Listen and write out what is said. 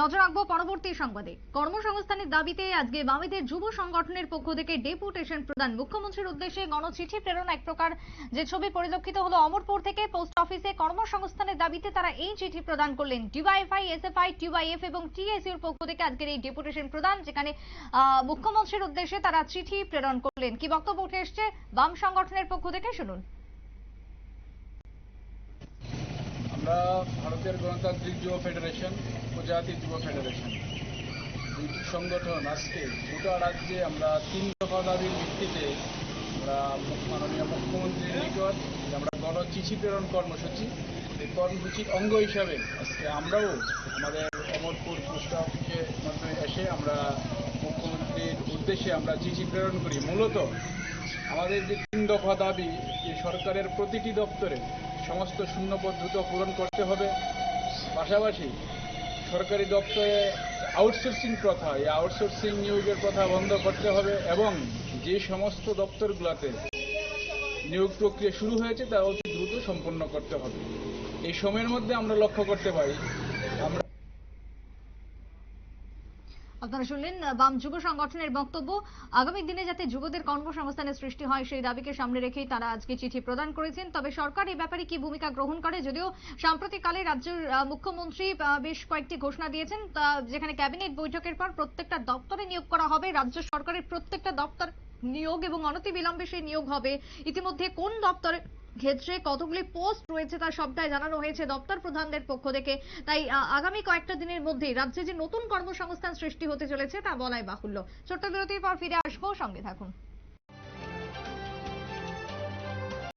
নজর রাখব পরবর্তী সংবাদে। কর্মসংস্থানের দাবিতে আজকে বামেদের যুব সংগঠনের পক্ষ থেকে ডেপুটেশন প্রদান। মুখ্যমন্ত্রীর উদ্দেশ্যে গণচিঠি প্রেরণ এক প্রকার। যে ছবি পরিলক্ষিত হলো অমরপুর থেকে, পোস্ট অফিসে কর্মসংস্থানের দাবিতে তারা এই চিঠি প্রদান করলেন। ডিওয়াইএফআই এসএফআই, টিওয়াইএফ এবং টিএসইউর পক্ষ থেকে আজকের এই ডেপুটেশন প্রদান, যেখানে মুখ্যমন্ত্রীর উদ্দেশ্যে তারা চিঠি প্রেরণ করলেন। কি বক্তব্য উঠে এসছে? বাম সংগঠনের পক্ষ থেকে শুনুন আমরা ভারতের গণতান্ত্রিক যুব ফেডারেশন ও জাতীয় যুব ফেডারেশন। দুইটি সংগঠন আজকে গোটা রাজ্যে আমরা তিন দফা দাবির ভিত্তিতে আমরা মাননীয় মুখ্যমন্ত্রীর নিকট আমরা গণচিঠি প্রেরণ কর্মসূচি। এই কর্মসূচির অঙ্গ হিসাবে আজকে আমরাও আমাদের অমরপুর পোস্ট অফিসের মাধ্যমে এসে আমরা মুখ্যমন্ত্রীর উদ্দেশ্যে আমরা চিঠি প্রেরণ করি। মূলত আমাদের যে তিন দফা দাবি, যে সরকারের প্রতিটি দপ্তরে সমস্ত শূন্যপদ দ্রুত পূরণ করতে হবে। পাশাপাশি সরকারি দপ্তরে আউটসোর্সিং প্রথা, এই আউটসোর্সিং নিয়োগের প্রথা বন্ধ করতে হবে এবং যে সমস্ত দপ্তরগুলোতে নিয়োগ প্রক্রিয়া শুরু হয়েছে তা অতি দ্রুত সম্পন্ন করতে হবে। এই সময়ের মধ্যে আমরা লক্ষ্য করতে পারি, আমরা আপনারা শুনলেন বাম যুব সংগঠনের বক্তব্য। আগামী দিনে যাতে যুবদের কর্মসংস্থানের সৃষ্টি হয়, সেই দাবিকে সামনে রেখেই তারা আজকে চিঠি প্রদান করেছেন। তবে সরকার এই ব্যাপারে কি ভূমিকা গ্রহণ করে? যদিও সাম্প্রতিককালে রাজ্যের মুখ্যমন্ত্রী বেশ কয়েকটি ঘোষণা দিয়েছেন। যেখানে ক্যাবিনেট বৈঠকের পর প্রত্যেকটা দপ্তরে নিয়োগ করা হবে, রাজ্য সরকারের প্রত্যেকটা দপ্তর নিয়োগ এবং অনতিবিলম্বে সেই নিয়োগ হবে। ইতিমধ্যে কোন দপ্তরে ক্ষেত্রে কতগুলি পোস্ট রয়েছে তার সবটাই জানানো হয়েছে দপ্তর প্রধানদের পক্ষ থেকে। তাই আগামী কয়েকটা দিনের মধ্যেই রাজ্যে যে নতুন কর্মসংস্থান সৃষ্টি হতে চলেছে তা বলাই বাহুল্য। ছোট্ট বিরতির পর ফিরে আসব, সঙ্গে থাকুন।